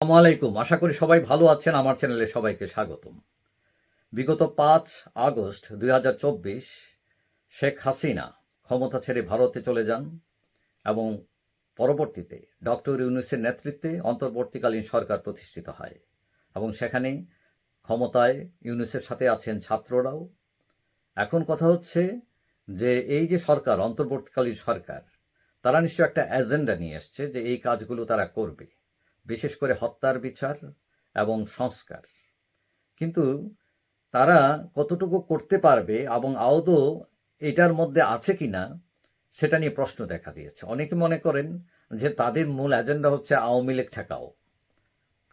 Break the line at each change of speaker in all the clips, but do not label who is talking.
আলাইকুম। আশা করি সবাই ভালো আছেন। আমার চ্যানেলে সবাইকে স্বাগতম। বিগত পাঁচ আগস্ট দুই হাজার চব্বিশ শেখ হাসিনা ক্ষমতা ছেড়ে ভারতে চলে যান এবং পরবর্তীতে ডক্টর ইউনুসের নেতৃত্বে অন্তর্বর্তীকালীন সরকার প্রতিষ্ঠিত হয় এবং সেখানে ক্ষমতায় ইউনুসের সাথে আছেন ছাত্ররাও। এখন কথা হচ্ছে যে এই যে সরকার, অন্তর্বর্তীকালীন সরকার, তারা নিশ্চয় একটা এজেন্ডা নিয়ে এসছে যে এই কাজগুলো তারা করবে। বিশেষ করে হত্যার বিচার এবং সংস্কার। কিন্তু তারা কতটুকু করতে পারবে এবং আদৌ এটার মধ্যে আছে কিনা, সেটা নিয়ে প্রশ্ন দেখা দিয়েছে। অনেকে মনে করেন যে তাদের মূল এজেন্ডা হচ্ছে আওয়ামী লীগ ঠেকাও।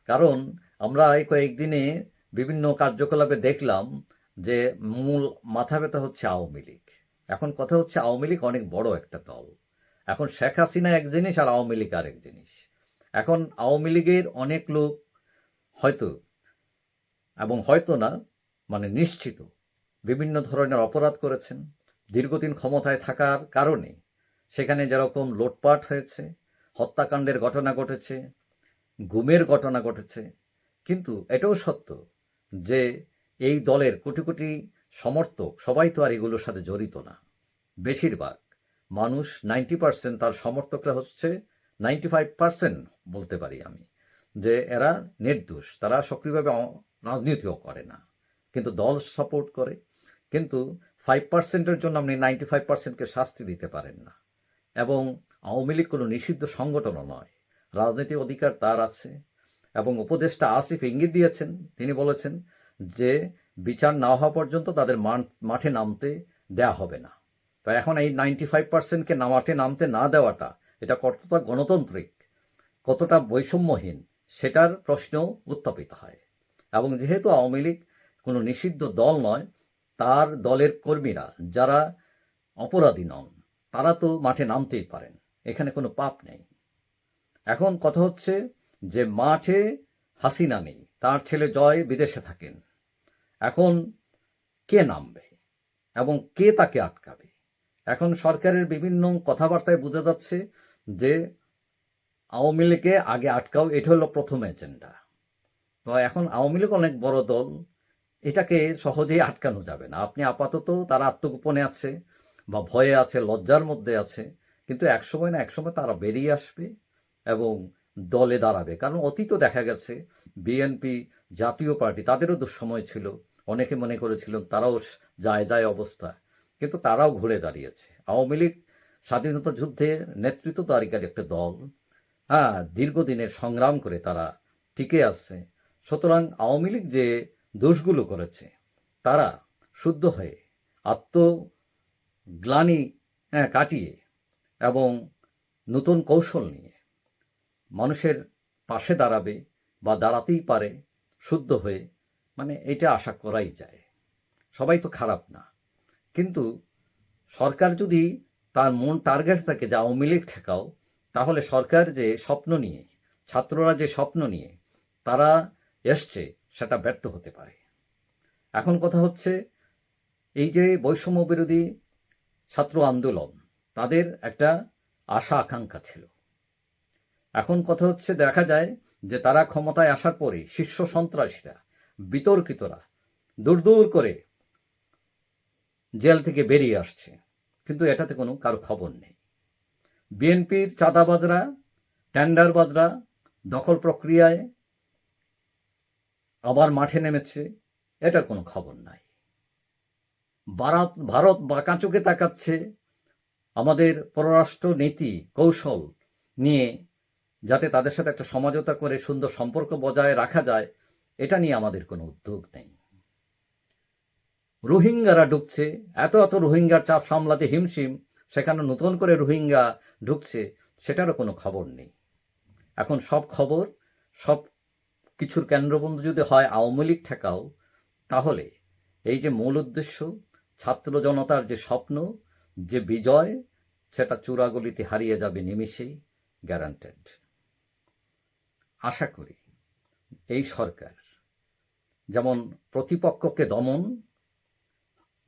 কারণ আমরা এই কয়েকদিনে বিভিন্ন কার্যকলাপে দেখলাম যে মূল মাথা ব্যথা হচ্ছে আওয়ামী লীগ। এখন কথা হচ্ছে আওয়ামী লীগ অনেক বড় একটা দল। এখন শেখ হাসিনা এক জিনিস আর আওয়ামী লীগ আরেক জিনিস। এখন আওয়ামী লীগের অনেক লোক হয়তো এবং হয়তো না মানে নিশ্চিত বিভিন্ন ধরনের অপরাধ করেছেন, দীর্ঘদিন ক্ষমতায় থাকার কারণে সেখানে যেরকম লোটপাট হয়েছে, হত্যাকাণ্ডের ঘটনা ঘটেছে, গুমের ঘটনা ঘটেছে, কিন্তু এটাও সত্য যে এই দলের কোটি কোটি সমর্থক সবাই তো আর এগুলোর সাথে জড়িত না। বেশিরভাগ মানুষ নাইনটি পার্সেন্ট তার সমর্থকরা হচ্ছে নাইনটি ফাইভ পার্সেন্ট বলতে পারি আমি, যে এরা নির্দোষ, তারা সক্রিয়ভাবে রাজনীতিও করে না। কিন্তু দল সাপোর্ট করে, কিন্তু ফাইভ পার্সেন্টের জন্য আপনি নাইনটি ফাইভ পার্সেন্টকে শাস্তি দিতে পারেন না। এবং আওয়ামী লীগ কোনো নিষিদ্ধ সংগঠনও নয়। রাজনীতি অধিকার তার আছে এবং উপদেষ্টা আসিফ ইঙ্গিত দিয়েছেন, তিনি বলেছেন যে বিচার না হওয়া পর্যন্ত তাদের মাঠে নামতে দেয়া হবে না। তো এখন এই নাইনটি ফাইভ পার্সেন্টকে মাঠে নামতে না দেওয়াটা এটা কতটা গণতান্ত্রিক, কতটা বৈষম্যহীন, সেটার প্রশ্ন উত্থাপিত হয়। এবং যেহেতু আওয়ামী লীগ কোনো নিষিদ্ধ দল নয়, তার দলের কর্মীরা যারা অপরাধী নন, তারা তো মাঠে নামতেই পারেন, এখানে কোনো পাপ নেই। এখন কথা হচ্ছে যে মাঠে হাসিনা নেই, তার ছেলে জয় বিদেশে থাকেন, এখন কে নামবে এবং কে তাকে আটকাবে? এখন সরকারের বিভিন্ন কথাবার্তায় বোঝা যাচ্ছে যে আওয়ামী লীগে আগে আটকাও, এটা হলো প্রথম এজেন্ডা তো এখন আওয়ামী লীগ অনেক বড় দল, এটাকে সহজেই আটকানো যাবে না। আপনি আপাতত তারা আত্মগোপনে আছে বা ভয়ে আছে, লজ্জার মধ্যে আছে, কিন্তু একসময় না একসময় তারা বেরিয়ে আসবে এবং দলে দাঁড়াবে। কারণ অতীত দেখা গেছে, বিএনপি জাতীয় পার্টি, তাদেরও দুঃসময় ছিল। অনেকে মনে করেছিল তারাও যায় যায় অবস্থা, কিন্তু তারাও ঘুরে দাঁড়িয়েছে। আওয়ামী লীগ স্বাধীনতা যুদ্ধে নেতৃত্বদারিকার একটা দল হ্যাঁ দীর্ঘদিনের সংগ্রাম করে তারা টিকে আছে। সুতরাং আওয়ামী লীগ যে দোষগুলো করেছে তারা শুদ্ধ হয়ে আত্মগ্লানি হ্যাঁ, কাটিয়ে এবং নতুন কৌশল নিয়ে মানুষের পাশে দাঁড়াবে বা দাঁড়াতেই পারে শুদ্ধ হয়ে মানে এটা আশা করাই যায়। সবাই তো খারাপ না। কিন্তু সরকার যদি তার মূল টার্গেট থাকে যে আওয়ামী লীগ ঠেকাও, তাহলে সরকার যে স্বপ্ন নিয়ে, ছাত্ররা যে স্বপ্ন নিয়ে, তারা এসছে, সেটা ব্যর্থ হতে পারে। এখন কথা হচ্ছে, এই যে বৈষম্য বিরোধী ছাত্র আন্দোলন, তাদের একটা আশা আকাঙ্ক্ষা ছিল। এখন কথা হচ্ছে, দেখা যায় যে তারা ক্ষমতায় আসার পরে শীর্ষ সন্ত্রাসীরা, বিতর্কিতরা, দূর দূর করে জেল থেকে বেরিয়ে আসছে। কিন্তু এটাতে কোনো কারও খবর নেই। বিএনপির চাঁদাবাজরা, টেন্ডারবাজরা দখল প্রক্রিয়ায় আবার মাঠে নেমেছে, এটার কোনো খবর নাই। ভারত ভারত বাঁকা চোখে তাকাচ্ছে আমাদের পররাষ্ট্র নীতি, কৌশল নিয়ে যাতে তাদের সাথে একটা সমঝোতা করে সুন্দর সম্পর্ক বজায় রাখা যায়, এটা নিয়ে আমাদের কোনো উদ্যোগ নেই। রোহিঙ্গারা ঢুকছে। এত এত রোহিঙ্গার চাপ সামলাতে হিমশিম, সেখানে নতুন করে রোহিঙ্গা ঢুকছে, সেটারও কোনো খবর নেই। এখন সব খবর, সব কিছুর কেন্দ্রবন্ধু যদি হয় আওয়ামী লীগ ঠেকাও, তাহলে এই যে মূল উদ্দেশ্য, ছাত্র জনতার যে স্বপ্ন, যে বিজয়, সেটা চূড়াগলিতে হারিয়ে যাবে নিমিষেই গ্যারান্টেড আশা করি এই সরকার, যেমন প্রতিপক্ষকে দমন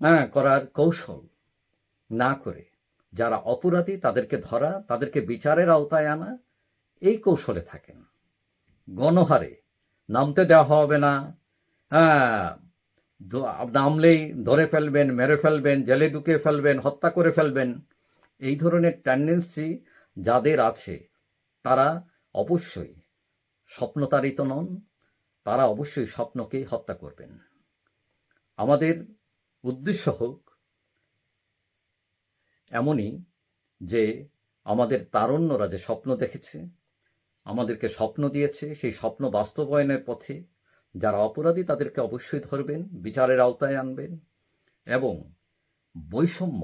হ্যাঁ করার কৌশল না করে যারা অপরাধী তাদেরকে ধরা, তাদেরকে বিচারের আওতায় আনা, এই কৌশলে থাকেন। গণহারে নামতে দেওয়া হবে না। হ্যাঁ নামলেই ধরে ফেলবেন, মেরে ফেলবেন, জেলে ঢুকে ফেলবেন, হত্যা করে ফেলবেন, এই ধরনের টেন্ডেন্সি যাদের আছে, তারা অবশ্যই স্বপ্নতারিত নন, তারা অবশ্যই স্বপ্নকে হত্যা করবেন। আমাদের উদ্দেশ্য হোক, এমনই যে আমাদের তারণ্যরা যে স্বপ্ন দেখেছে, আমাদেরকে স্বপ্ন দিয়েছে, সেই স্বপ্ন বাস্তবায়নের পথে যারা অপরাধী তাদেরকে অবশ্যই ধরবেন, বিচারের আওতায় আনবেন এবং বৈষম্য,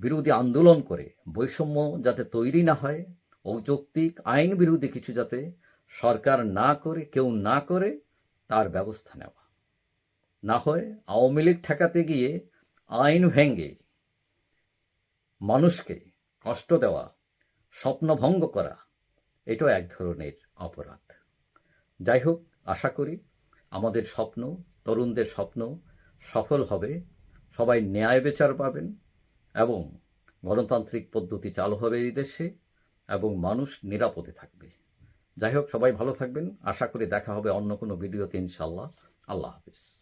বিরোধী আন্দোলন করে বৈষম্য যাতে তৈরি না হয়, অযৌক্তিক আইন বিরোধী কিছু যাতে সরকার না করে, কেউ না করে, তার ব্যবস্থা নেওয়া। না হয় আওয়ামী লীগ ঠেকাতে গিয়ে আইন ভেঙে মানুষকে কষ্ট দেওয়া স্বপ্নভঙ্গ করা, এটাও এক ধরনের অপরাধ। যাই হোক, আশা করি আমাদের স্বপ্ন, তরুণদের স্বপ্ন সফল হবে, সবাই ন্যায় বিচার পাবেন এবং গণতান্ত্রিক পদ্ধতি চালু হবে এই দেশে এবং মানুষ নিরাপদে থাকবে। যাই হোক, সবাই ভালো থাকবেন। আশা করি দেখা হবে অন্য কোনো ভিডিওতে ইনশাল্লাহ আল্লাহ হাফিজ।